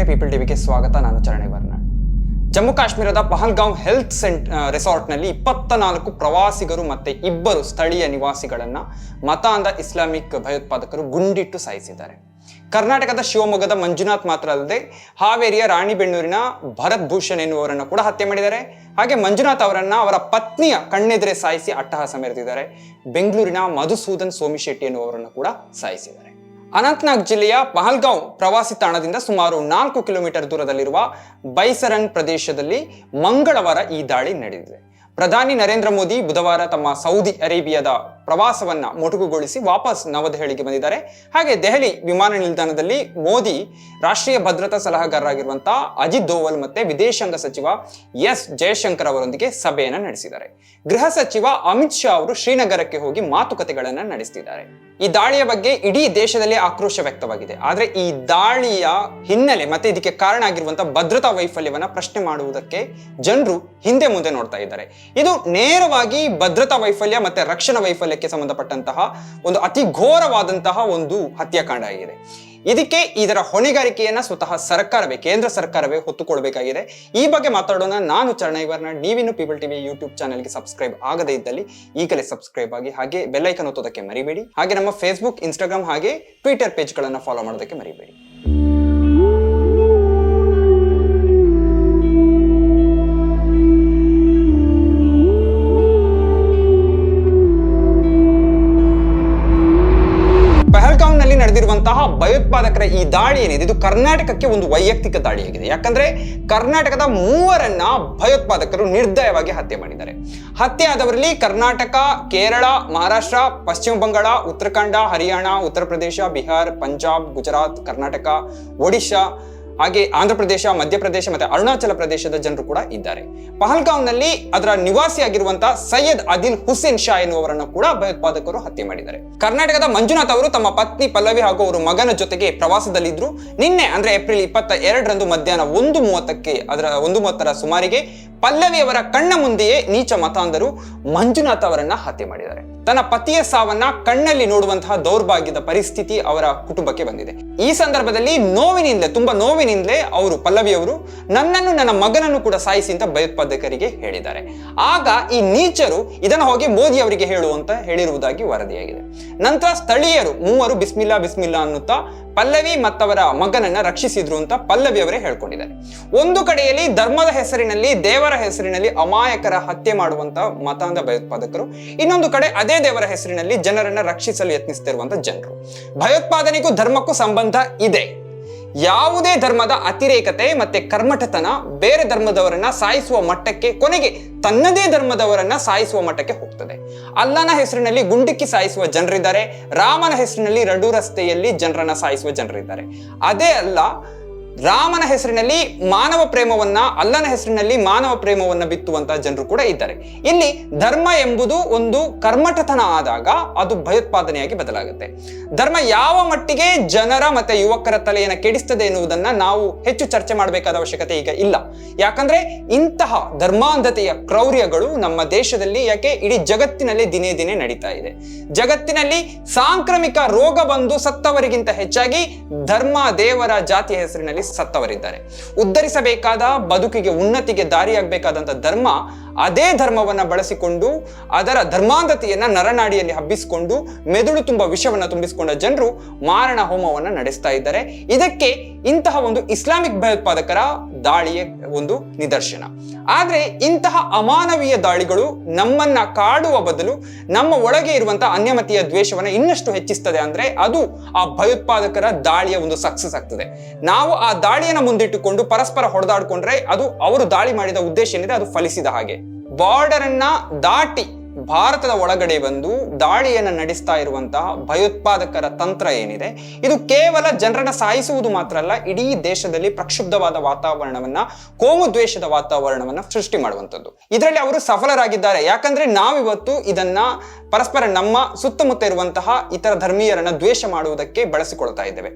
ಸ್ನೇಹಿತರೆ ಪೀಪಲ್ ಟಿವಿಗೆ ಸ್ವಾಗತ. ನಾನು ಚರಣೆ ವರ್ನಾಡ್ ಜಮ್ಮು ಕಾಶ್ಮೀರದ ಪಹಲ್ಗಾಂವ್ ಹೆಲ್ತ್ ಸೆಂಟ್ ರೆಸಾರ್ಟ್ನಲ್ಲಿ ಇಪ್ಪತ್ತ ನಾಲ್ಕು ಪ್ರವಾಸಿಗರು ಮತ್ತೆ ಇಬ್ಬರು ಸ್ಥಳೀಯ ನಿವಾಸಿಗಳನ್ನ ಮತಾಂಧ ಇಸ್ಲಾಮಿಕ್ ಭಯೋತ್ಪಾದಕರು ಗುಂಡಿಟ್ಟು ಸಾಯಿಸಿದ್ದಾರೆ. ಕರ್ನಾಟಕದ ಶಿವಮೊಗ್ಗದ ಮಂಜುನಾಥ್ ಮಾತ್ರ ಅಲ್ಲದೆ ಹಾವೇರಿಯ ರಾಣಿಬೆನ್ನೂರಿನ ಭರತ್ ಭೂಷಣ್ ಎನ್ನುವರನ್ನು ಕೂಡ ಹತ್ಯೆ ಮಾಡಿದ್ದಾರೆ. ಹಾಗೆ ಮಂಜುನಾಥ್ ಅವರನ್ನ ಅವರ ಪತ್ನಿಯ ಕಣ್ಣೆದುರೆ ಸಾಯಿಸಿ ಅಟ್ಟಹಾಸ ಮೆರೆದಿದ್ದಾರೆ. ಬೆಂಗಳೂರಿನ ಮಧುಸೂದನ್ ಸೋಮಿಶೆಟ್ಟಿ ಎನ್ನುವರನ್ನು ಕೂಡ ಸಾಯಿಸಿದ್ದಾರೆ. ಅನಂತನಾಗ್ ಜಿಲ್ಲೆಯ ಪಹಲ್ಗಾಂವ್ ಪ್ರವಾಸಿ ತಾಣದಿಂದ ಸುಮಾರು ನಾಲ್ಕು ಕಿಲೋಮೀಟರ್ ದೂರದಲ್ಲಿರುವ ಬೈಸರನ್ ಪ್ರದೇಶದಲ್ಲಿ ಮಂಗಳವಾರ ಈ ದಾಳಿ ನಡೆದಿದೆ. ಪ್ರಧಾನಿ ನರೇಂದ್ರ ಮೋದಿ ಬುಧವಾರ ತಮ್ಮ ಸೌದಿ ಅರೇಬಿಯಾದ ಪ್ರವಾಸವನ್ನ ಮೊಟಕುಗೊಳಿಸಿ ವಾಪಸ್ ನವದೆಹಲಿಗೆ ಬಂದಿದ್ದಾರೆ. ಹಾಗೆ ದೆಹಲಿ ವಿಮಾನ ನಿಲ್ದಾಣದಲ್ಲಿ ಮೋದಿ ರಾಷ್ಟ್ರೀಯ ಭದ್ರತಾ ಸಲಹೆಗಾರರಾಗಿರುವಂತಹ ಅಜಿತ್ ದೋವಲ್ ಮತ್ತೆ ವಿದೇಶಾಂಗ ಸಚಿವ ಎಸ್ ಜಯಶಂಕರ್ ಅವರೊಂದಿಗೆ ಸಭೆಯನ್ನ ನಡೆಸಿದ್ದಾರೆ. ಗೃಹ ಸಚಿವ ಅಮಿತ್ ಶಾ ಅವರು ಶ್ರೀನಗರಕ್ಕೆ ಹೋಗಿ ಮಾತುಕತೆಗಳನ್ನ ನಡೆಸಿದ್ದಾರೆ ಈ ದಾಳಿಯ ಬಗ್ಗೆ ಇಡೀ ದೇಶದಲ್ಲಿ ಆಕ್ರೋಶ ವ್ಯಕ್ತವಾಗಿದೆ. ಆದ್ರೆ ಈ ದಾಳಿಯ ಹಿನ್ನೆಲೆ ಮತ್ತೆ ಇದಕ್ಕೆ ಕಾರಣ ಆಗಿರುವಂತಹ ಭದ್ರತಾ ವೈಫಲ್ಯವನ್ನ ಪ್ರಶ್ನೆ ಮಾಡುವುದಕ್ಕೆ ಜನರು ಹಿಂದೆ ಮುಂದೆ ನೋಡ್ತಾ ಇದ್ದಾರೆ. ಇದು ನೇರವಾಗಿ ಭದ್ರತಾ ವೈಫಲ್ಯ ಮತ್ತೆ ರಕ್ಷಣಾ ವೈಫಲ್ಯಕ್ಕೆ ಸಂಬಂಧಪಟ್ಟಂತಹ ಒಂದು ಅತಿ ಘೋರವಾದಂತಹ ಒಂದು ಹತ್ಯಾಕಾಂಡ ಆಗಿದೆ. ಇದಕ್ಕೆ ಇದರ ಹೊಣೆಗಾರಿಕೆಯನ್ನ ಸ್ವತಃ ಸರ್ಕಾರವೇ, ಕೇಂದ್ರ ಸರ್ಕಾರವೇ ಹೊತ್ತುಕೊಳ್ಬೇಕಾಗಿದೆ. ಈ ಬಗ್ಗೆ ಮಾತಾಡೋಣ. ನಾನು ಚರಣೈವರ್ನ ನೀವಿನ್ನು ಪೀಪಲ್ ಟಿವಿ ಯೂಟ್ಯೂಬ್ ಚಾನೆಲ್ಗೆ ಸಬ್ಸ್ಕ್ರೈಬ್ ಆಗದೇ ಇದ್ದಲ್ಲಿ ಈಗಲೇ ಸಬ್ಸ್ಕ್ರೈಬ್ ಆಗಿ ಹಾಗೆ ಬೆಲ್ಲೈಕನ್ ಒತ್ತೋದಕ್ಕೆ ಮರಿಬೇಡಿ. ಹಾಗೆ ನಮ್ಮ ಫೇಸ್ಬುಕ್ ಇನ್ಸ್ಟಾಗ್ರಾಮ್ ಹಾಗೆ ಟ್ವಿಟರ್ ಪೇಜ್ಗಳನ್ನು ಫಾಲೋ ಮಾಡೋದಕ್ಕೆ ಮರಿಬೇಡಿ. ನಡೆದಿರುವಂತಹ ಭಯೋತ್ಪಾದಕರ ಈ ದಾಳಿ ಏನಿದೆ, ಇದು ಕರ್ನಾಟಕಕ್ಕೆ ಒಂದು ವೈಯಕ್ತಿಕ ದಾಳಿಯಾಗಿದೆ ಯಾಕಂದ್ರೆ ಕರ್ನಾಟಕದ ಮೂವರನ್ನ ಭಯೋತ್ಪಾದಕರು ನಿರ್ದಯವಾಗಿ ಹತ್ಯೆ ಮಾಡಿದ್ದಾರೆ. ಹತ್ಯೆ ಆದವರಲ್ಲಿ ಕರ್ನಾಟಕ, ಕೇರಳ, ಮಹಾರಾಷ್ಟ್ರ, ಪಶ್ಚಿಮ ಬಂಗಾಳ, ಉತ್ತರಾಖಂಡ, ಹರಿಯಾಣ ಉತ್ತರ ಪ್ರದೇಶ ಬಿಹಾರ್, ಪಂಜಾಬ್, ಗುಜರಾತ್, ಕರ್ನಾಟಕ, ಒಡಿಶಾ ಹಾಗೆ ಆಂಧ್ರ ಪ್ರದೇಶ ಮಧ್ಯಪ್ರದೇಶ ಮತ್ತೆ ಅರುಣಾಚಲ ಪ್ರದೇಶದ ಜನರು ಕೂಡ ಇದ್ದಾರೆ. ಪಹಲ್ಗಾಂವ್ನಲ್ಲಿ ಅದರ ನಿವಾಸಿಯಾಗಿರುವಂತಹ ಸೈಯದ್ ಅದಿಲ್ ಹುಸೇನ್ ಶಾ ಎನ್ನುವರನ್ನು ಕೂಡ ಭಯೋತ್ಪಾದಕರು ಹತ್ಯೆ ಮಾಡಿದ್ದಾರೆ. ಕರ್ನಾಟಕದ ಮಂಜುನಾಥ್ ಅವರು ತಮ್ಮ ಪತ್ನಿ ಪಲ್ಲವಿ ಹಾಗೂ ಅವರ ಮಗನ ಜೊತೆಗೆ ಪ್ರವಾಸದಲ್ಲಿದ್ದರು ನಿನ್ನೆ ಅಂದ್ರೆ ಏಪ್ರಿಲ್ ಇಪ್ಪತ್ತ ಎರಡರಂದು ಮಧ್ಯಾಹ್ನ ಒಂದು ಮೂವತ್ತಕ್ಕೆ ಅದರ ಒಂದು ಮೂವತ್ತರ ಸುಮಾರಿಗೆ ಪಲ್ಲವಿ ಅವರ ಕಣ್ಣ ಮುಂದೆಯೇ ನೀಚ ಮತಾಂಧರು ಮಂಜುನಾಥ್ ಅವರನ್ನ ಹತ್ಯೆ ಮಾಡಿದ್ದಾರೆ. ತನ್ನ ಪತಿಯ ಸಾವನ್ನ ಕಣ್ಣಲ್ಲಿ ನೋಡುವಂತಹ ದೌರ್ಭಾಗ್ಯದ ಪರಿಸ್ಥಿತಿ ಅವರ ಕುಟುಂಬಕ್ಕೆ ಬಂದಿದೆ. ಈ ಸಂದರ್ಭದಲ್ಲಿ ನೋವಿನಿಂದಲೇ, ತುಂಬಾ ನೋವಿನಿಂದಲೇ ಅವರು ಪಲ್ಲವಿ ಅವರು ನನ್ನನ್ನು ನನ್ನ ಮಗನನ್ನು ಕೂಡ ಸಾಯಿಸಿ ಅಂತ ಭಯೋತ್ಪಾದಕರಿಗೆ ಹೇಳಿದ್ದಾರೆ. ಆಗ ಈ ನೀಚರು ಇದನ್ನು ಹೋಗಿ ಮೋದಿ ಅವರಿಗೆ ಹೇಳುವಂತ ಹೇಳಿರುವುದಾಗಿ ವರದಿಯಾಗಿದೆ. ನಂತರ ಸ್ಥಳೀಯರು ಮೂವರು ಬಿಸ್ಮಿಲ್ಲಾ ಬಿಸ್ಮಿಲ್ಲಾ ಅನ್ನುತ್ತಾ ಪಲ್ಲವಿ ಮತ್ತವರ ಮಗನನ್ನ ರಕ್ಷಿಸಿದ್ರು ಅಂತ ಪಲ್ಲವಿ ಅವರೇ ಹೇಳ್ಕೊಂಡಿದ್ದಾರೆ. ಒಂದು ಕಡೆಯಲ್ಲಿ ಧರ್ಮದ ಹೆಸರಿನಲ್ಲಿ ದೇವರ ಹೆಸರಿನಲ್ಲಿ ಅಮಾಯಕರ ಹತ್ಯೆ ಮಾಡುವಂತ ಮತಾಂಧ ಭಯೋತ್ಪಾದಕರು. ಇನ್ನೊಂದು ಕಡೆ ಅದೇ ದೇವರ ಹೆಸರಿನಲ್ಲಿ ಜನರನ್ನ ರಕ್ಷಿಸಲು ಯತ್ನಿಸ್ತಿರುವಂತ ಜನರು. ಭಯೋತ್ಪಾದನೆಗೂ ಧರ್ಮಕ್ಕೂ ಸಂಬಂಧ ಇದೆ. ಯಾವುದೇ ಧರ್ಮದ ಅತಿರೇಕತೆ ಮತ್ತೆ ಕರ್ಮಠತನ ಬೇರೆ ಧರ್ಮದವರನ್ನ ಸಾಯಿಸುವ ಮಟ್ಟಕ್ಕೆ, ಕೊನೆಗೆ ತನ್ನದೇ ಧರ್ಮದವರನ್ನ ಸಾಯಿಸುವ ಮಟ್ಟಕ್ಕೆ ಹೋಗ್ತದೆ. ಅಲ್ಲನ ಹೆಸರಿನಲ್ಲಿ ಗುಂಡಿಕ್ಕಿ ಸಾಯಿಸುವ ಜನರಿದ್ದಾರೆ, ರಾಮನ ಹೆಸರಿನಲ್ಲಿ ರಡು ರಸ್ತೆಯಲ್ಲಿ ಜನರನ್ನ ಸಾಯಿಸುವ ಜನರಿದ್ದಾರೆ. ಅದೇ ಅಲ್ಲ ರಾಮನ ಹೆಸರಿನಲ್ಲಿ ಮಾನವ ಪ್ರೇಮವನ್ನ, ಅಲ್ಲನ ಹೆಸರಿನಲ್ಲಿ ಮಾನವ ಪ್ರೇಮವನ್ನ ಬಿತ್ತುವಂತಹ ಜನರು ಕೂಡ ಇದ್ದಾರೆ. ಇಲ್ಲಿ ಧರ್ಮ ಎಂಬುದು ಒಂದು ಕರ್ಮಠತನ ಆದಾಗ ಅದು ಭಯೋತ್ಪಾದನೆಯಾಗಿ ಬದಲಾಗುತ್ತೆ. ಧರ್ಮ ಯಾವ ಮಟ್ಟಿಗೆ ಜನರ ಮತ್ತೆ ಯುವಕರ ತಲೆಯನ್ನು ಕೆಡಿಸ್ತದೆ ಎನ್ನುವುದನ್ನ ನಾವು ಹೆಚ್ಚು ಚರ್ಚೆ ಮಾಡಬೇಕಾದ ಅವಶ್ಯಕತೆ ಈಗ ಇಲ್ಲ. ಯಾಕಂದ್ರೆ ಇಂತಹ ಧರ್ಮಾಂಧತೆಯ ಕ್ರೌರ್ಯಗಳು ನಮ್ಮ ದೇಶದಲ್ಲಿ ಯಾಕೆ ಇಡೀ ಜಗತ್ತಿನಲ್ಲಿ ದಿನೇ ದಿನೇ ನಡೀತಾ ಇದೆ. ಜಗತ್ತಿನಲ್ಲಿ ಸಾಂಕ್ರಾಮಿಕ ರೋಗ ಬಂದು ಸತ್ತವರಿಗಿಂತ ಹೆಚ್ಚಾಗಿ ಧರ್ಮ ದೇವರ ಜಾತಿಯ ಹೆಸರಿನಲ್ಲಿ ಸತ್ತವರಿದ್ದಾರೆ. ಉದ್ಧರಿಸಬೇಕಾದ ಬದುಕಿಗೆ ಉನ್ನತಿಗೆ ದಾರಿಯಾಗಬೇಕಾದಂತ ಧರ್ಮ ಅದೇ ಧರ್ಮವನ್ನ ಬಳಸಿಕೊಂಡು ಅದರ ಧರ್ಮಾಂಧತೆಯನ್ನು ನರನಾಡಿಯಲ್ಲಿ ಹಬ್ಬಿಸಿಕೊಂಡು ಮೆದುಳು ತುಂಬ ವಿಷವನ್ನ ತುಂಬಿಸಿಕೊಂಡ ಜನರು ಮಾರಣ ಹೋಮವನ್ನ ನಡೆಸ್ತಾ ಇದ್ದಾರೆ. ಇದಕ್ಕೆ ಇಂತಹ ಒಂದು ಇಸ್ಲಾಮಿಕ್ ಭಯೋತ್ಪಾದಕರ ದಾಳಿಯ ಒಂದು ನಿದರ್ಶನ. ಆದರೆ ಇಂತಹ ಅಮಾನವೀಯ ದಾಳಿಗಳು ನಮ್ಮನ್ನ ಕಾಡುವ ಬದಲು ನಮ್ಮ ಒಳಗೆ ಇರುವಂತಹ ಅನ್ಯಮತಿಯ ದ್ವೇಷವನ್ನ ಇನ್ನಷ್ಟು ಹೆಚ್ಚಿಸ್ತದೆ ಅಂದ್ರೆ ಅದು ಆ ಭಯೋತ್ಪಾದಕರ ದಾಳಿಯ ಒಂದು ಸಕ್ಸಸ್ ಆಗ್ತದೆ. ನಾವು ಆ ದಾಳಿಯನ್ನ ಮುಂದಿಟ್ಟುಕೊಂಡು ಪರಸ್ಪರ ಹೊಡೆದಾಡ್ಕೊಂಡ್ರೆ ಅದು ಅವರು ದಾಳಿ ಮಾಡಿದ ಉದ್ದೇಶ ಏನಿದೆ ಅದು ಫಲಿಸಿದ ಹಾಗೆ. ಬಾರ್ಡರ್ ಅನ್ನ ದಾಟಿ ಭಾರತದ ಒಳಗಡೆ ಬಂದು ದಾಳಿಯನ್ನ ನಡೆಸ್ತಾ ಇರುವಂತಹ ಭಯೋತ್ಪಾದಕರ ತಂತ್ರ ಏನಿದೆ, ಇದು ಕೇವಲ ಜನರನ್ನ ಸಾಯಿಸುವುದು ಮಾತ್ರ ಅಲ್ಲ, ಇಡೀ ದೇಶದಲ್ಲಿ ಪ್ರಕ್ಷುಬ್ಧವಾದ ವಾತಾವರಣವನ್ನ, ಕೋಮು ದ್ವೇಷದ ವಾತಾವರಣವನ್ನ ಸೃಷ್ಟಿ ಮಾಡುವಂಥದ್ದು. ಇದರಲ್ಲಿ ಅವರು ಸಫಲರಾಗಿದ್ದಾರೆ. ಯಾಕಂದ್ರೆ ನಾವಿವತ್ತು ಇದನ್ನ ಪರಸ್ಪರ ನಮ್ಮ ಸುತ್ತಮುತ್ತ ಇರುವಂತಹ ಇತರ ಧರ್ಮೀಯರನ್ನ ದ್ವೇಷ ಮಾಡುವುದಕ್ಕೆ ಬಳಸಿಕೊಳ್ತಾ ಇದ್ದೇವೆ.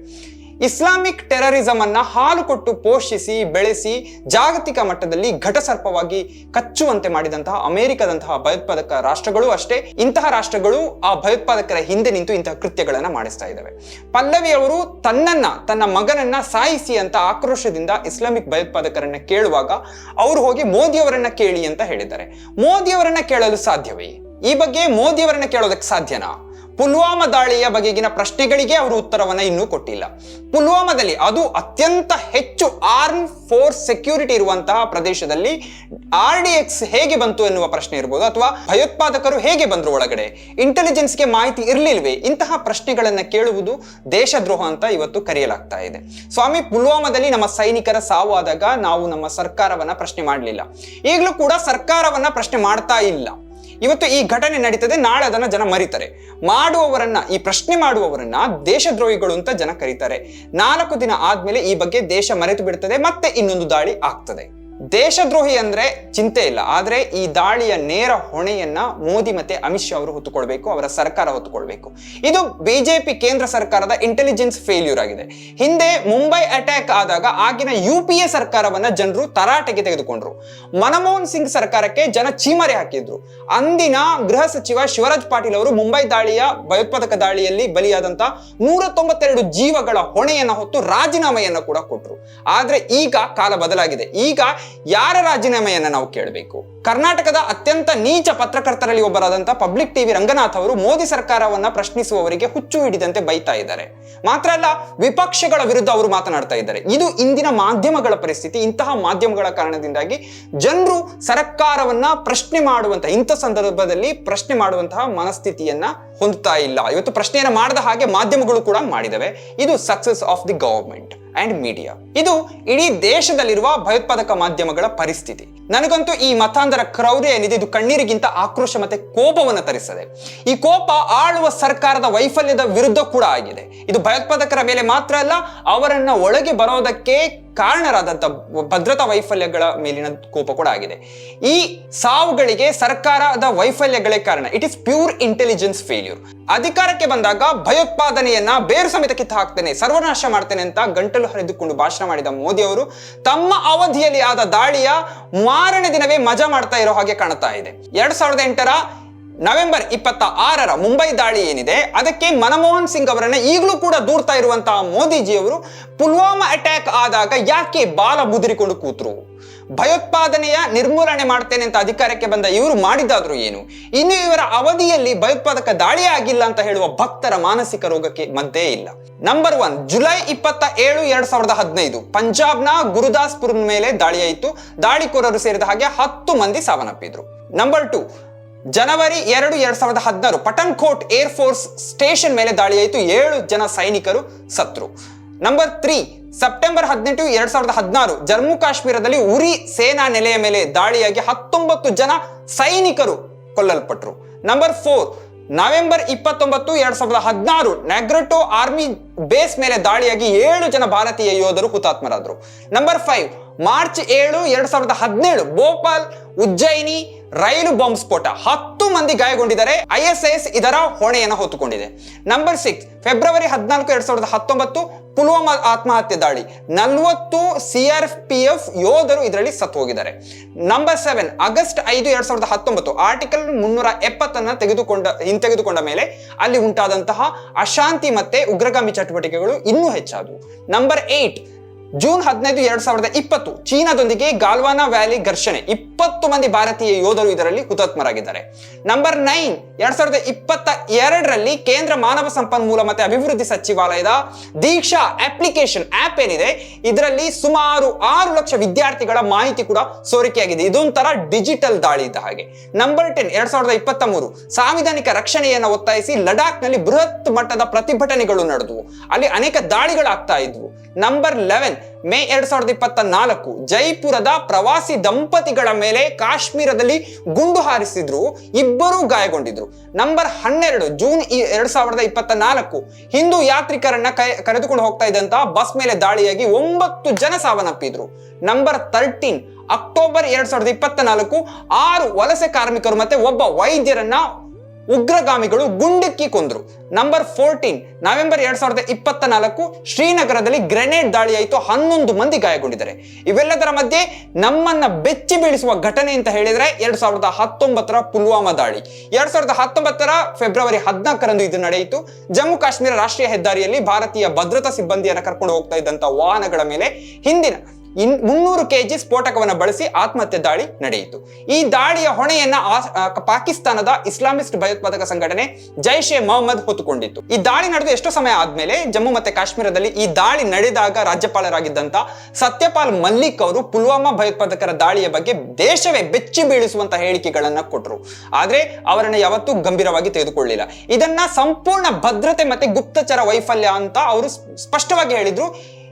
ಇಸ್ಲಾಮಿಕ್ ಟೆರರಿಸಂ ಅನ್ನ ಹಾಲು ಕೊಟ್ಟು ಪೋಷಿಸಿ, ಬೆಳೆಸಿ ಜಾಗತಿಕ ಮಟ್ಟದಲ್ಲಿ ಘಟಸರ್ಪವಾಗಿ ಕಚ್ಚುವಂತೆ ಮಾಡಿದಂತಹ ಅಮೆರಿಕದಂತಹ ಭಯೋತ್ಪಾದಕ ರಾಷ್ಟ್ರಗಳು ಅಷ್ಟೇ. ಇಂತಹ ರಾಷ್ಟ್ರಗಳು ಆ ಭಯೋತ್ಪಾದಕರ ಹಿಂದೆ ನಿಂತು ಇಂತಹ ಕೃತ್ಯಗಳನ್ನ ಮಾಡಿಸ್ತಾ ಇದ್ದಾವೆ ಪಲ್ಲವಿ ಅವರು ತನ್ನನ್ನ, ತನ್ನ ಮಗನನ್ನ ಸಾಯಿಸಿ ಅಂತ ಆಕ್ರೋಶದಿಂದ ಇಸ್ಲಾಮಿಕ್ ಭಯೋತ್ಪಾದಕರನ್ನ ಕೇಳುವಾಗ ಅವರು ಹೋಗಿ ಮೋದಿಯವರನ್ನ ಕೇಳಿ ಅಂತ ಹೇಳಿದ್ದಾರೆ. ಮೋದಿಯವರನ್ನ ಕೇಳಲು ಸಾಧ್ಯವೇ? ಈ ಬಗ್ಗೆ ಮೋದಿಯವರನ್ನ ಕೇಳೋದಕ್ಕೆ ಸಾಧ್ಯನಾ? ಪುಲ್ವಾಮಾ ದಾಳಿಯ ಬಗೆಗಿನ ಪ್ರಶ್ನೆಗಳಿಗೆ ಅವರು ಉತ್ತರವನ್ನು ಇನ್ನೂ ಕೊಟ್ಟಿಲ್ಲ. ಪುಲ್ವಾಮಾದಲ್ಲಿ ಅದು ಅತ್ಯಂತ ಹೆಚ್ಚು ಆರ್ಮ್ ಫೋರ್ಸ್ ಸೆಕ್ಯೂರಿಟಿ ಇರುವಂತಹ ಪ್ರದೇಶದಲ್ಲಿ ಆರ್ ಡಿ ಎಕ್ಸ್ ಹೇಗೆ ಬಂತು ಎನ್ನುವ ಪ್ರಶ್ನೆ ಇರ್ಬೋದು ಅಥವಾ ಭಯೋತ್ಪಾದಕರು ಹೇಗೆ ಬಂದರು ಒಳಗಡೆ. ಇಂಟೆಲಿಜೆನ್ಸ್ಗೆ ಮಾಹಿತಿ ಇರಲಿಲ್ವೇ? ಇಂತಹ ಪ್ರಶ್ನೆಗಳನ್ನು ಕೇಳುವುದು ದೇಶದ್ರೋಹ ಅಂತ ಇವತ್ತು ಕರೆಯಲಾಗ್ತಾ ಇದೆ. ಸ್ವಾಮಿ, ಪುಲ್ವಾಮಾದಲ್ಲಿ ನಮ್ಮ ಸೈನಿಕರ ಸಾವು ಆದಾಗ ನಾವು ನಮ್ಮ ಸರ್ಕಾರವನ್ನ ಪ್ರಶ್ನೆ ಮಾಡಲಿಲ್ಲ. ಈಗಲೂ ಕೂಡ ಸರ್ಕಾರವನ್ನ ಪ್ರಶ್ನೆ ಮಾಡ್ತಾ ಇಲ್ಲ. ಇವತ್ತು ಈ ಘಟನೆ ನಡೀತದೆ, ನಾಳೆ ಅದನ್ನ ಜನ ಮರಿತಾರೆ. ಮಾಡುವವರನ್ನ, ಈ ಪ್ರಶ್ನೆ ಮಾಡುವವರನ್ನ ದೇಶದ್ರೋಹಿಗಳು ಅಂತ ಜನ ಕರೀತಾರೆ. ನಾಲ್ಕು ದಿನ ಆದ್ಮೇಲೆ ಈ ಬಗ್ಗೆ ದೇಶ ಮರೆತು ಬಿಡ್ತದೆ, ಮತ್ತೆ ಇನ್ನೊಂದು ದಾಳಿ ಆಗ್ತದೆ. ದೇಶದ್ರೋಹಿ ಅಂದ್ರೆ ಚಿಂತೆ ಇಲ್ಲ. ಆದ್ರೆ ಈ ದಾಳಿಯ ನೇರ ಹೊಣೆಯನ್ನ ಮೋದಿ ಮತ್ತೆ ಅಮಿತ್ ಶಾ ಅವರು ಹೊತ್ತುಕೊಳ್ಬೇಕು, ಅವರ ಸರ್ಕಾರ ಹೊತ್ತುಕೊಳ್ಬೇಕು. ಇದು ಬಿಜೆಪಿ ಕೇಂದ್ರ ಸರ್ಕಾರದ ಇಂಟೆಲಿಜೆನ್ಸ್ ಫೇಲ್ಯೂರ್ ಆಗಿದೆ. ಹಿಂದೆ ಮುಂಬೈ ಅಟ್ಯಾಕ್ ಆದಾಗ ಆಗಿನ ಯು ಪಿ ಎ ಸರ್ಕಾರವನ್ನ ಜನರು ತರಾಟೆಗೆ ತೆಗೆದುಕೊಂಡ್ರು. ಮನಮೋಹನ್ ಸಿಂಗ್ ಸರ್ಕಾರಕ್ಕೆ ಜನ ಚೀಮರೆ ಹಾಕಿದ್ರು. ಅಂದಿನ ಗೃಹ ಸಚಿವ ಶಿವರಾಜ್ ಪಾಟೀಲ್ ಅವರು ಮುಂಬೈ ದಾಳಿಯ ಭಯೋತ್ಪಾದಕ ದಾಳಿಯಲ್ಲಿ ಬಲಿಯಾದಂತ ನೂರ ತೊಂಬತ್ತೆರಡು ಜೀವಗಳ ಹೊಣೆಯನ್ನ ಹೊತ್ತು ರಾಜೀನಾಮೆಯನ್ನ ಕೂಡ ಕೊಟ್ರು. ಆದ್ರೆ ಈಗ ಕಾಲ ಬದಲಾಗಿದೆ. ಈಗ ಯಾರ ರಾಜೀನಾಮೆಯನ್ನ ನಾವು ಕೇಳಬೇಕು? ಕರ್ನಾಟಕದ ಅತ್ಯಂತ ನೀಚ ಪತ್ರಕರ್ತರಲ್ಲಿ ಒಬ್ಬರಾದಂತ ಪಬ್ಲಿಕ್ ಟಿವಿ ರಂಗನಾಥ್ ಅವರು ಮೋದಿ ಸರ್ಕಾರವನ್ನ ಪ್ರಶ್ನಿಸುವವರಿಗೆ ಹುಚ್ಚು ಹಿಡಿದಂತೆ ಬೈತಾ ಇದ್ದಾರೆ. ಮಾತ್ರ ಅಲ್ಲ, ವಿಪಕ್ಷಗಳ ವಿರುದ್ಧ ಅವರು ಮಾತನಾಡ್ತಾ ಇದ್ದಾರೆ. ಇದು ಇಂದಿನ ಮಾಧ್ಯಮಗಳ ಪರಿಸ್ಥಿತಿ. ಇಂತಹ ಮಾಧ್ಯಮಗಳ ಕಾರಣದಿಂದಾಗಿ ಜನರು ಸರ್ಕಾರವನ್ನ ಪ್ರಶ್ನೆ ಮಾಡುವಂತಹ ಇಂಥ ಸಂದರ್ಭದಲ್ಲಿ ಪ್ರಶ್ನೆ ಮಾಡುವಂತಹ ಮನಸ್ಥಿತಿಯನ್ನ ಹೊಂದ್ತಾ ಇಲ್ಲ. ಇವತ್ತು ಪ್ರಶ್ನೆಯನ್ನು ಮಾಡದ ಹಾಗೆ ಮಾಧ್ಯಮಗಳು ಕೂಡ ಮಾಡಿದವೆ. ಇದು success of the government and media ಇದು ಇಡೀ ದೇಶದಲ್ಲಿರುವ ಭಯೋತ್ಪಾದಕ ಮಾಧ್ಯಮಗಳ ಪರಿಸ್ಥಿತಿ. ನನಗಂತೂ ಈ ಮತಾಂಧರ ಕ್ರೌರ್ಯ ಏನಿದೆ ಇದು ಕಣ್ಣೀರಿಗಿಂತ ಆಕ್ರೋಶ ಮತ್ತೆ ಕೋಪವನ್ನು ತರಿಸ್ತದೆ ಈ ಕೋಪ ಆಳುವ ಸರ್ಕಾರದ ವೈಫಲ್ಯದ ವಿರುದ್ಧ ಕೂಡ ಆಗಿದೆ. ಇದು ಭಯೋತ್ಪಾದಕರ ಮೇಲೆ ಮಾತ್ರ ಅಲ್ಲ, ಅವರನ್ನ ಒಳಗೆ ಬರೋದಕ್ಕೆ ಕಾರಣರಾದಂಥ ಭದ್ರತಾ ವೈಫಲ್ಯಗಳ ಮೇಲಿನ ಕೋಪ ಕೂಡ ಆಗಿದೆ. ಈ ಸಾವುಗಳಿಗೆ ಸರ್ಕಾರದ ವೈಫಲ್ಯಗಳೇ ಕಾರಣ. It is pure intelligence failure ಅಧಿಕಾರಕ್ಕೆ ಬಂದಾಗ ಭಯೋತ್ಪಾದನೆಯನ್ನ ಬೇರು ಸಮೇತ ಕಿತ್ತು ಹಾಕ್ತೇನೆ ಸರ್ವನಾಶ ಮಾಡ್ತೇನೆ ಅಂತ ಗಂಟಲು ಹರಿದುಕೊಂಡು ಭಾಷಣ ಮಾಡಿದ ಮೋದಿ ಅವರು ತಮ್ಮ ಅವಧಿಯಲ್ಲಿ ಆದ ದಾಳಿಯ ಮಾರನೇ ದಿನವೇ ಮಜಾ ಮಾಡ್ತಾ ಇರೋ ಹಾಗೆ ಕಾಣ್ತಾ ಇದೆ. ಎರಡ್ ಸಾವಿರದ ಎಂಟರ ನವೆಂಬರ್ ಇಪ್ಪತ್ತ ಆರರ ಮುಂಬೈ ದಾಳಿ ಏನಿದೆ, ಅದಕ್ಕೆ ಮನಮೋಹನ್ ಸಿಂಗ್ ಅವರನ್ನ ಈಗಲೂ ಕೂಡ ದೂರ್ತಾ ಇರುವಂತಹ ಮೋದಿಜಿಯವರು ಪುಲ್ವಾಮಾ ಅಟ್ಯಾಕ್ ಆದಾಗ ಯಾಕೆ ಬಾಲ ಮುದುರಿಕೊಂಡು ಕೂತರು? ಭಯೋತ್ಪಾದನೆಯ ನಿರ್ಮೂಲನೆ ಮಾಡ್ತೇನೆ ಅಂತ ಅಧಿಕಾರಕ್ಕೆ ಬಂದ ಇವರು ಮಾಡಿದಾದ್ರೂ ಏನು? ಇನ್ನು ಇವರ ಅವಧಿಯಲ್ಲಿ ಭಯೋತ್ಪಾದಕ ದಾಳಿ ಆಗಿಲ್ಲ ಅಂತ ಹೇಳುವ ಭಕ್ತರ ಮಾನಸಿಕ ರೋಗಕ್ಕೆ ಮದ್ದೇ ಇಲ್ಲ. ನಂಬರ್ ಒನ್ ಜುಲೈ ಇಪ್ಪತ್ತ ಏಳು ಎರಡ್ ಸಾವಿರದ ಹದಿನೈದು, ಪಂಜಾಬ್ನ ಗುರುದಾಸ್ಪುರ್ ಮೇಲೆ ದಾಳಿಯಾಯಿತು. ದಾಳಿಕೋರರು ಸೇರಿದ ಹಾಗೆ ಹತ್ತು ಮಂದಿ ಸಾವನ್ನಪ್ಪಿದ್ರು. ನಂಬರ್ ಟು ಜನವರಿ ಎರಡು ಎರಡ್ ಸಾವಿರದ ಹದಿನಾರು ಪಠಾಣ್ಕೋಟ್ ಏರ್ ಫೋರ್ಸ್ ಸ್ಟೇಷನ್ ಮೇಲೆ ದಾಳಿಯಾಯಿತು ಏಳು ಜನ ಸೈನಿಕರು ಸತ್ರು. ನಂಬರ್ ತ್ರೀ, ಸೆಪ್ಟೆಂಬರ್ ಹದಿನೆಂಟು ಎರಡ್ ಸಾವಿರದ ಹದಿನಾರು ಜಮ್ಮು ಕಾಶ್ಮೀರದಲ್ಲಿ ಉರಿ ಸೇನಾ ನೆಲೆಯ ಮೇಲೆ ದಾಳಿಯಾಗಿ ಹತ್ತೊಂಬತ್ತು ಜನ ಸೈನಿಕರು ಕೊಲ್ಲಲ್ಪಟ್ಟರು ನಂಬರ್ ಫೋರ್, ನವೆಂಬರ್ ಇಪ್ಪತ್ತೊಂಬತ್ತು ಎರಡ್ ಸಾವಿರದ ಹದಿನಾರು ನೆಗ್ರಟೋ ಆರ್ಮಿ ಬೇಸ್ ಮೇಲೆ ದಾಳಿಯಾಗಿ ಏಳು ಜನ ಭಾರತೀಯ ಯೋಧರು ಹುತಾತ್ಮರಾದರು. ನಂಬರ್ ಫೈವ್, ಮಾರ್ಚ್ ಏಳು ಎರಡ್ ಸಾವಿರದ ಹದಿನೇಳು ಭೋಪಾಲ್ ಉಜ್ಜಯಿನಿ ರೈಲು ಬಾಂಬ್ ಸ್ಫೋಟ. ಹತ್ತು ಮಂದಿ ಗಾಯಗೊಂಡಿದ್ದಾರೆ. ಐಎಸ್ಐಎಸ್ ಎಸ್ ಎಸ್ ಇದರ ಹೊಣೆಯನ್ನು ಹೊತ್ತುಕೊಂಡಿದೆ. ನಂಬರ್ ಸಿಕ್ಸ್ ಫೆಬ್ರವರಿ ಹದಿನಾಲ್ಕು, ಎರಡ್ ಸಾವಿರದ ಹತ್ತೊಂಬತ್ತು, ಪುಲ್ವಾಮಾ ಆತ್ಮಹತ್ಯೆ ದಾಳಿ. ನಲವತ್ತು ಸಿ ಆರ್ ಪಿ ಎಫ್ ಯೋಧರು ಇದರಲ್ಲಿ ಸತ್ತು ಹೋಗಿದ್ದಾರೆ. ನಂಬರ್ ಸೆವೆನ್ ಆಗಸ್ಟ್ ಐದು, ಎರಡ್ ಸಾವಿರದ ಹತ್ತೊಂಬತ್ತು ಆರ್ಟಿಕಲ್ ಮುನ್ನೂರ ಎಪ್ಪತ್ತನ್ನು ತೆಗೆದುಕೊಂಡ, ಹಿಂತೆಗೆದುಕೊಂಡ ಮೇಲೆ ಅಲ್ಲಿ ಉಂಟಾದಂತಹ ಅಶಾಂತಿ ಮತ್ತೆ ಉಗ್ರಗಾಮಿ ಚಟುವಟಿಕೆಗಳು ಇನ್ನೂ ಹೆಚ್ಚಾದವು. ನಂಬರ್ ಏಟ್ ಜೂನ್ ಹದಿನೈದು ಎರಡ್ ಸಾವಿರದ ಇಪ್ಪತ್ತು ಚೀನಾದೊಂದಿಗೆ ಗಾಲ್ವಾನಾ ವ್ಯಾಲಿ ಘರ್ಷಣೆ. ಇಪ್ಪತ್ತು ಮಂದಿ ಭಾರತೀಯ ಯೋಧರು ಇದರಲ್ಲಿ ಹುತಾತ್ಮರಾಗಿದ್ದಾರೆ. ನಂಬರ್ ನೈನ್ ಎರಡ್ ಸಾವಿರದ ಇಪ್ಪತ್ತ ಎರಡರಲ್ಲಿ ಕೇಂದ್ರ ಮಾನವ ಸಂಪನ್ಮೂಲ ಮತ್ತೆ ಅಭಿವೃದ್ಧಿ ಸಚಿವಾಲಯದ ದೀಕ್ಷಾ ಅಪ್ಲಿಕೇಶನ್ ಆಪ್ ಏನಿದೆ, ಇದರಲ್ಲಿ ಸುಮಾರು ಆರು ಲಕ್ಷ ವಿದ್ಯಾರ್ಥಿಗಳ ಮಾಹಿತಿ ಕೂಡ ಸೋರಿಕೆಯಾಗಿದೆ. ಇದೊಂಥರ ಡಿಜಿಟಲ್ ದಾಳಿ ಇದ್ದ ಹಾಗೆ. ನಂಬರ್ ಟೆನ್ ಎರಡ್ ಸಾವಿರದ ಇಪ್ಪತ್ತ ಮೂರು, ಸಾಂವಿಧಾನಿಕ ರಕ್ಷಣೆಯನ್ನು ಒತ್ತಾಯಿಸಿ ಲಡಾಖ್ನಲ್ಲಿ ಬೃಹತ್ ಮಟ್ಟದ ಪ್ರತಿಭಟನೆಗಳು ನಡೆದವು. ಅಲ್ಲಿ ಅನೇಕ ದಾಳಿಗಳಾಗ್ತಾ ಇದ್ವು. ನಂಬರ್ ಲೆವೆನ್ ಮೇ ಎರಡ್ ಸಾವಿರದ ಇಪ್ಪತ್ತ ನಾಲ್ಕು ಜೈಪುರದ ಪ್ರವಾಸಿ ದಂಪತಿಗಳ ಮೇಲೆ ಕಾಶ್ಮೀರದಲ್ಲಿ ಗುಂಡು ಹಾರಿಸಿದ್ರು, ಇಬ್ಬರೂ ಗಾಯಗೊಂಡಿದ್ರು. ನಂಬರ್ ಹನ್ನೆರಡು ಜೂನ್ ಎರಡ್ ಸಾವಿರದ ಇಪ್ಪತ್ತ ನಾಲ್ಕು, ಹಿಂದೂ ಯಾತ್ರಿಕರನ್ನ ಕರೆದುಕೊಂಡು ಹೋಗ್ತಾ ಇದ್ದಂತಹ ಬಸ್ ಮೇಲೆ ದಾಳಿಯಾಗಿ ಒಂಬತ್ತು ಜನ ಸಾವನ್ನಪ್ಪಿದ್ರು. ನಂಬರ್ ತರ್ಟೀನ್ ಅಕ್ಟೋಬರ್ ಎರಡ್ ಸಾವಿರದ ಇಪ್ಪತ್ತ ನಾಲ್ಕು, ಆರು ವಲಸೆ ಕಾರ್ಮಿಕರು ಮತ್ತೆ ಒಬ್ಬ ವೈದ್ಯರನ್ನ ಉಗ್ರಗಾಮಿಗಳು ಗುಂಡಿಕ್ಕಿ ಕೊಂದ್ರು. ನಂಬರ್ ಫೋರ್ಟೀನ್ ನವೆಂಬರ್ ಎರಡ್ ಸಾವಿರದ ಇಪ್ಪತ್ತ ನಾಲ್ಕು ಶ್ರೀನಗರದಲ್ಲಿ ಗ್ರೆನೇಡ್ ದಾಳಿ ಆಯಿತು ಹನ್ನೊಂದು ಮಂದಿ ಗಾಯಗೊಂಡಿದ್ದಾರೆ. ಇವೆಲ್ಲದರ ಮಧ್ಯೆ ನಮ್ಮನ್ನ ಬೆಚ್ಚಿ ಬೀಳಿಸುವ ಘಟನೆ ಅಂತ ಹೇಳಿದ್ರೆ ಎರಡ್ ಸಾವಿರದ ಹತ್ತೊಂಬತ್ತರ ಪುಲ್ವಾಮಾ ದಾಳಿ. ಎರಡ್ ಸಾವಿರದ ಹತ್ತೊಂಬತ್ತರ ಫೆಬ್ರವರಿ ಹದಿನಾಲ್ಕರಂದು ಇದು ನಡೆಯಿತು. ಜಮ್ಮು ಕಾಶ್ಮೀರ ರಾಷ್ಟ್ರೀಯ ಹೆದ್ದಾರಿಯಲ್ಲಿ ಭಾರತೀಯ ಭದ್ರತಾ ಸಿಬ್ಬಂದಿಯನ್ನು ಕರ್ಕೊಂಡು ಹೋಗ್ತಾ ಇದ್ದಂತ ವಾಹನಗಳ ಮೇಲೆ ಹಿಂದಿನ ಇನ್ ಮುನ್ನೂರು ಕೆಜಿ ಸ್ಫೋಟಕವನ್ನು ಬಳಸಿ ಆತ್ಮಹತ್ಯೆ ದಾಳಿ ನಡೆಯಿತು. ಈ ದಾಳಿಯ ಹೊಣೆಯನ್ನ ಪಾಕಿಸ್ತಾನದ ಇಸ್ಲಾಮಿಸ್ಟ್ ಭಯೋತ್ಪಾದಕ ಸಂಘಟನೆ ಜೈಷ್ ಎ ಮೊಹಮ್ಮದ್ ಹೊತ್ತುಕೊಂಡಿತ್ತು. ಈ ದಾಳಿ ನಡೆದು ಎಷ್ಟೋ ಸಮಯ ಆದ್ಮೇಲೆ ಜಮ್ಮು ಮತ್ತೆ ಕಾಶ್ಮೀರದಲ್ಲಿ ಈ ದಾಳಿ ನಡೆದಾಗ ರಾಜ್ಯಪಾಲರಾಗಿದ್ದಂತ ಸತ್ಯಪಾಲ್ ಮಲ್ಲಿಕ್ ಅವರು ಪುಲ್ವಾಮಾ ಭಯೋತ್ಪಾದಕರ ದಾಳಿಯ ಬಗ್ಗೆ ದೇಶವೇ ಬೆಚ್ಚಿ ಬೀಳಿಸುವಂತ ಹೇಳಿಕೆಗಳನ್ನ ಕೊಟ್ಟರು ಆದ್ರೆ ಅವರನ್ನ ಯಾವತ್ತೂ ಗಂಭೀರವಾಗಿ ತೆಗೆದುಕೊಳ್ಳಿಲ್ಲ. ಇದನ್ನ ಸಂಪೂರ್ಣ ಭದ್ರತೆ ಮತ್ತೆ ಗುಪ್ತಚರ ವೈಫಲ್ಯ ಅಂತ ಅವರು ಸ್ಪಷ್ಟವಾಗಿ ಹೇಳಿದ್ರು.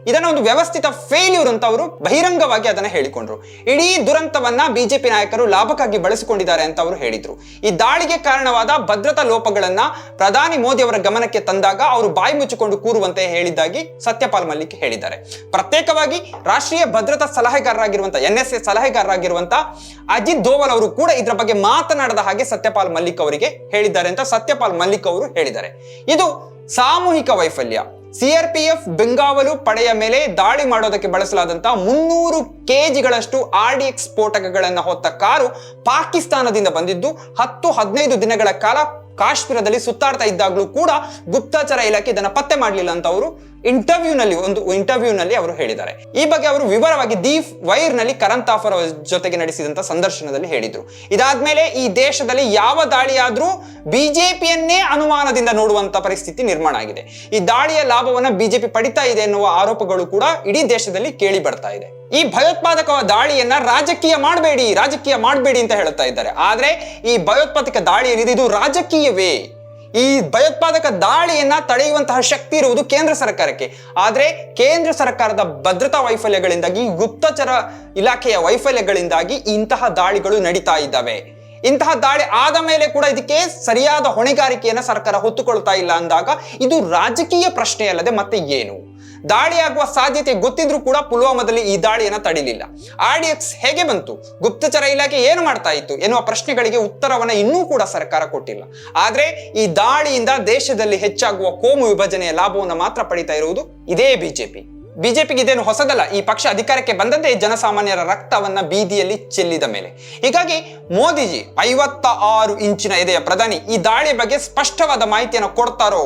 ಇದನ್ನ ಒಂದು ವ್ಯವಸ್ಥಿತ ಫೇಲ್ಯೂರ್ ಅಂತ ಅವರು ಬಹಿರಂಗವಾಗಿ ಅದನ್ನ ಹೇಳಿಕೊಂಡ್ರು. ಇಡೀ ದುರಂತವನ್ನ ಬಿಜೆಪಿ ನಾಯಕರು ಲಾಭಕ್ಕಾಗಿ ಬಳಸಿಕೊಂಡಿದ್ದಾರೆ ಅಂತ ಅವರು ಹೇಳಿದ್ರು. ಈ ದಾಳಿಗೆ ಕಾರಣವಾದ ಭದ್ರತಾ ಲೋಪಗಳನ್ನ ಪ್ರಧಾನಿ ಮೋದಿ ಅವರ ಗಮನಕ್ಕೆ ತಂದಾಗ ಅವರು ಬಾಯಿ ಮುಚ್ಚಿಕೊಂಡು ಕೂರುವಂತೆ ಹೇಳಿದ್ದಾಗಿ ಸತ್ಯಪಾಲ್ ಮಲ್ಲಿಕ್ ಹೇಳಿದ್ದಾರೆ. ಪ್ರತ್ಯೇಕವಾಗಿ ರಾಷ್ಟ್ರೀಯ ಭದ್ರತಾ ಸಲಹೆಗಾರರಾಗಿರುವಂತಹ ಎನ್ ಎಸ್ ಎ ಸಲಹೆಗಾರರಾಗಿರುವಂತಹ ಅಜಿತ್ ದೋವಲ್ ಅವರು ಕೂಡ ಇದರ ಬಗ್ಗೆ ಮಾತನಾಡದ ಹಾಗೆ ಸತ್ಯಪಾಲ್ ಮಲ್ಲಿಕ್ ಅವರಿಗೆ ಹೇಳಿದ್ದಾರೆ ಅಂತ ಸತ್ಯಪಾಲ್ ಮಲ್ಲಿಕ್ ಅವರು ಹೇಳಿದ್ದಾರೆ. ಇದು ಸಾಮೂಹಿಕ ವೈಫಲ್ಯ. ಸಿಆರ್ಪಿಎಫ್ ಬೆಂಗಾವಲು ಪಡೆಯ ಮೇಲೆ ದಾಳಿ ಮಾಡೋದಕ್ಕೆ ಬಳಸಲಾದಂತಹ ಮುನ್ನೂರು ಕೆಜಿಗಳಷ್ಟು ಆರ್ ಡಿ ಎಕ್ಸ್ ಸ್ಫೋಟಕಗಳನ್ನು ಹೊತ್ತ ಕಾರು ಪಾಕಿಸ್ತಾನದಿಂದ ಬಂದಿದ್ದು ಹತ್ತು ಹದಿನೈದು ದಿನಗಳ ಕಾಲ ಕಾಶ್ಮೀರದಲ್ಲಿ ಸುತ್ತಾಡ್ತಾ ಇದ್ದಾಗಲೂ ಕೂಡ ಗುಪ್ತಚರ ಇಲಾಖೆ ಇದನ್ನ ಪತ್ತೆ ಮಾಡಲಿಲ್ಲ ಅಂತ ಅವರು ಇಂಟರ್ವ್ಯೂನಲ್ಲಿ ಒಂದು ಇಂಟರ್ವ್ಯೂನಲ್ಲಿ ಅವರು ಹೇಳಿದ್ದಾರೆ. ಈ ಬಗ್ಗೆ ಅವರು ವಿವರವಾಗಿ ದಿ ವೈರ್ನಲ್ಲಿ ಕರಂತಾಫರ್ ತಾಫರ್ ಜೊತೆಗೆ ನಡೆಸಿದಂತ ಸಂದರ್ಶನದಲ್ಲಿ ಹೇಳಿದ್ರು. ಇದಾದ್ಮೇಲೆ ಈ ದೇಶದಲ್ಲಿ ಯಾವ ದಾಳಿಯಾದ್ರೂ ಬಿಜೆಪಿಯನ್ನೇ ಅನುಮಾನದಿಂದ ನೋಡುವಂತ ಪರಿಸ್ಥಿತಿ ನಿರ್ಮಾಣ ಆಗಿದೆ. ಈ ದಾಳಿಯ ಲಾಭವನ್ನ ಬಿಜೆಪಿ ಪಡಿತಾ ಇದೆ ಎನ್ನುವ ಆರೋಪಗಳು ಕೂಡ ಇಡೀ ದೇಶದಲ್ಲಿ ಕೇಳಿ ಬರ್ತಾ ಇದೆ. ಈ ಭಯೋತ್ಪಾದಕ ದಾಳಿಯನ್ನ ರಾಜಕೀಯ ಮಾಡಬೇಡಿ ರಾಜಕೀಯ ಮಾಡಬೇಡಿ ಅಂತ ಹೇಳ್ತಾ ಇದ್ದಾರೆ. ಆದ್ರೆ ಈ ಭಯೋತ್ಪಾದಕ ದಾಳಿ ಏನಿದೆ? ಇದು ರಾಜಕೀಯವೇ. ಈ ಭಯೋತ್ಪಾದಕ ದಾಳಿಯನ್ನ ತಡೆಯುವಂತಹ ಶಕ್ತಿ ಇರುವುದು ಕೇಂದ್ರ ಸರ್ಕಾರಕ್ಕೆ. ಆದ್ರೆ ಕೇಂದ್ರ ಸರ್ಕಾರದ ಭದ್ರತಾ ವೈಫಲ್ಯಗಳಿಂದಾಗಿ, ಗುಪ್ತಚರ ಇಲಾಖೆಯ ವೈಫಲ್ಯಗಳಿಂದಾಗಿ ಇಂತಹ ದಾಳಿಗಳು ನಡೀತಾ ಇದ್ದಾವೆ. ಇಂತಹ ದಾಳಿ ಆದ ಮೇಲೆ ಕೂಡ ಇದಕ್ಕೆ ಸರಿಯಾದ ಹೊಣೆಗಾರಿಕೆಯನ್ನ ಸರ್ಕಾರ ಹೊತ್ತುಕೊಳ್ತಾ ಇಲ್ಲ ಅಂದಾಗ ಇದು ರಾಜಕೀಯ ಪ್ರಶ್ನೆ ಅಲ್ಲದೆ ಮತ್ತೆ ಏನು? ದಾಳಿಯಾಗುವ ಸಾಧ್ಯತೆ ಗೊತ್ತಿದ್ರೂ ಕೂಡ ಪುಲ್ವಾಮಾದಲ್ಲಿ ಈ ದಾಳಿಯನ್ನು ತಡೆಯಲಿಲ್ಲ ಆರ್ ಹೇಗೆ ಬಂತು? ಗುಪ್ತಚರ ಇಲಾಖೆ ಏನು ಮಾಡ್ತಾ ಇತ್ತು ಎನ್ನುವ ಪ್ರಶ್ನೆಗಳಿಗೆ ಉತ್ತರವನ್ನ ಇನ್ನೂ ಕೂಡ ಸರ್ಕಾರ ಕೊಟ್ಟಿಲ್ಲ. ಆದ್ರೆ ಈ ದಾಳಿಯಿಂದ ದೇಶದಲ್ಲಿ ಹೆಚ್ಚಾಗುವ ಕೋಮು ವಿಭಜನೆಯ ಲಾಭವನ್ನು ಮಾತ್ರ ಪಡಿತಾ ಇರುವುದು ಇದೇ ಬಿಜೆಪಿ. ಬಿಜೆಪಿಗೆ ಇದೇನು ಹೊಸದಲ್ಲ, ಈ ಪಕ್ಷ ಅಧಿಕಾರಕ್ಕೆ ಬಂದಂತೆ ಜನಸಾಮಾನ್ಯರ ರಕ್ತವನ್ನ ಬೀದಿಯಲ್ಲಿ ಚೆಲ್ಲಿದ ಮೇಲೆ. ಹೀಗಾಗಿ ಮೋದಿಜಿ ಐವತ್ತ ಆರು ಇಂಚಿನ ಎದೆಯ ಪ್ರಧಾನಿ ಈ ದಾಳಿ ಬಗ್ಗೆ ಸ್ಪಷ್ಟವಾದ ಮಾಹಿತಿಯನ್ನು ಕೊಡ್ತಾರೋ?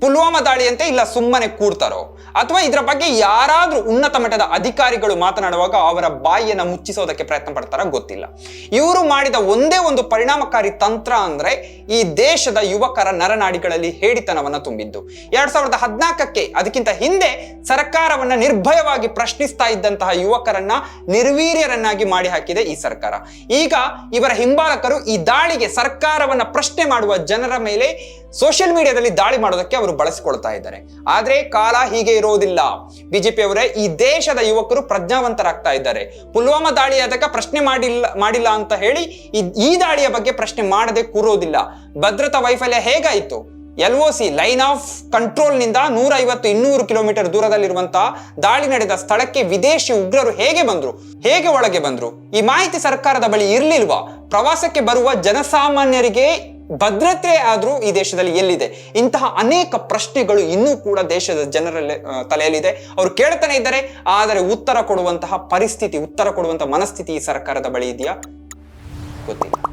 ಪುಲ್ವಾಮಾ ದಾಳಿಯಂತೆ ಇಲ್ಲ, ಸುಮ್ಮನೆ ಕೂಡ್ತಾರೋ? ಅಥವಾ ಇದರ ಬಗ್ಗೆ ಯಾರಾದ್ರೂ ಉನ್ನತ ಮಟ್ಟದ ಅಧಿಕಾರಿಗಳು ಮಾತನಾಡುವಾಗ ಅವರ ಬಾಯಿಯನ್ನು ಮುಚ್ಚಿಸೋದಕ್ಕೆ ಪ್ರಯತ್ನ ಪಡ್ತಾರ ಗೊತ್ತಿಲ್ಲ. ಇವರು ಮಾಡಿದ ಒಂದೇ ಒಂದು ಪರಿಣಾಮಕಾರಿ ತಂತ್ರ ಅಂದ್ರೆ ಈ ದೇಶದ ಯುವಕರ ನರನಾಡಿಗಳಲ್ಲಿ ಹೇಡಿತನವನ್ನು ತುಂಬಿದ್ದು. ಎರಡ್ ಸಾವಿರದ ಹದಿನಾಲ್ಕಕ್ಕೆ ಅದಕ್ಕಿಂತ ಹಿಂದೆ ಸರ್ಕಾರವನ್ನ ನಿರ್ಭಯವಾಗಿ ಪ್ರಶ್ನಿಸ್ತಾ ಇದ್ದಂತಹ ಯುವಕರನ್ನ ನಿರ್ವೀರ್ಯರನ್ನಾಗಿ ಮಾಡಿ ಹಾಕಿದೆ ಈ ಸರ್ಕಾರ. ಈಗ ಇವರ ಹಿಂಬಾಲಕರು ಈ ದಾಳಿಗೆ ಸರ್ಕಾರವನ್ನ ಪ್ರಶ್ನೆ ಮಾಡುವ ಜನರ ಮೇಲೆ ಸೋಷಿಯಲ್ ಮೀಡಿಯಾದಲ್ಲಿ ದಾಳಿ ಮಾಡೋದಕ್ಕೆ ಅವರು ಬಳಸಿಕೊಳ್ತಾ ಇದ್ದಾರೆ. ಆದ್ರೆ ಕಾಲ ಹೀಗೆ ಇರೋದಿಲ್ಲ ಬಿಜೆಪಿ ಅವರೇ ಈ ದೇಶದ ಯುವಕರು ಪ್ರಜ್ಞಾವಂತರಾಗ್ತಾ ಇದ್ದಾರೆ. ಪುಲ್ವಾಮಾ ದಾಳಿ ಆದಾಗ ಪ್ರಶ್ನೆ ಮಾಡಿಲ್ಲ ಮಾಡಿಲ್ಲ ಅಂತ ಹೇಳಿ ಈ- ದಾಳಿಯ ಬಗ್ಗೆ ಪ್ರಶ್ನೆ ಮಾಡದೆ ಕೂರೋದಿಲ್ಲ. ಭದ್ರತಾ ವೈಫಲ್ಯ ಹೇಗಾಯಿತು? L O C, line of ಕಂಟ್ರೋಲ್ನಿಂದ ನೂರ ಐವತ್ತು ಇನ್ನೂರು ಕಿಲೋಮೀಟರ್ ದೂರದಲ್ಲಿರುವಂತಹ ದಾಳಿ ನಡೆದ ಸ್ಥಳಕ್ಕೆ ವಿದೇಶಿ ಉಗ್ರರು ಹೇಗೆ ಬಂದ್ರು? ಹೇಗೆ ಒಳಗೆ ಬಂದ್ರು? ಈ ಮಾಹಿತಿ ಸರ್ಕಾರದ ಬಳಿ ಇರ್ಲಿಲ್ವಾ? ಪ್ರವಾಸಕ್ಕೆ ಬರುವ ಜನಸಾಮಾನ್ಯರಿಗೆ ಭದ್ರತೆ ಆದರೂ ಈ ದೇಶದಲ್ಲಿ ಎಲ್ಲಿದೆ? ಇಂತಹ ಅನೇಕ ಪ್ರಶ್ನೆಗಳು ಇನ್ನೂ ಕೂಡ ದೇಶದ ಜನರಲ್ಲಿ ತಲೆಯಲ್ಲಿದೆ. ಅವರು ಕೇಳ್ತಾನೆ ಇದ್ದಾರೆ, ಆದರೆ ಉತ್ತರ ಕೊಡುವಂತಹ ಪರಿಸ್ಥಿತಿ, ಉತ್ತರ ಕೊಡುವಂತಹ ಮನಸ್ಥಿತಿ ಈ ಸರ್ಕಾರದ ಬಳಿ ಇದೆಯಾ? ಗೊತ್ತಿಲ್ಲ.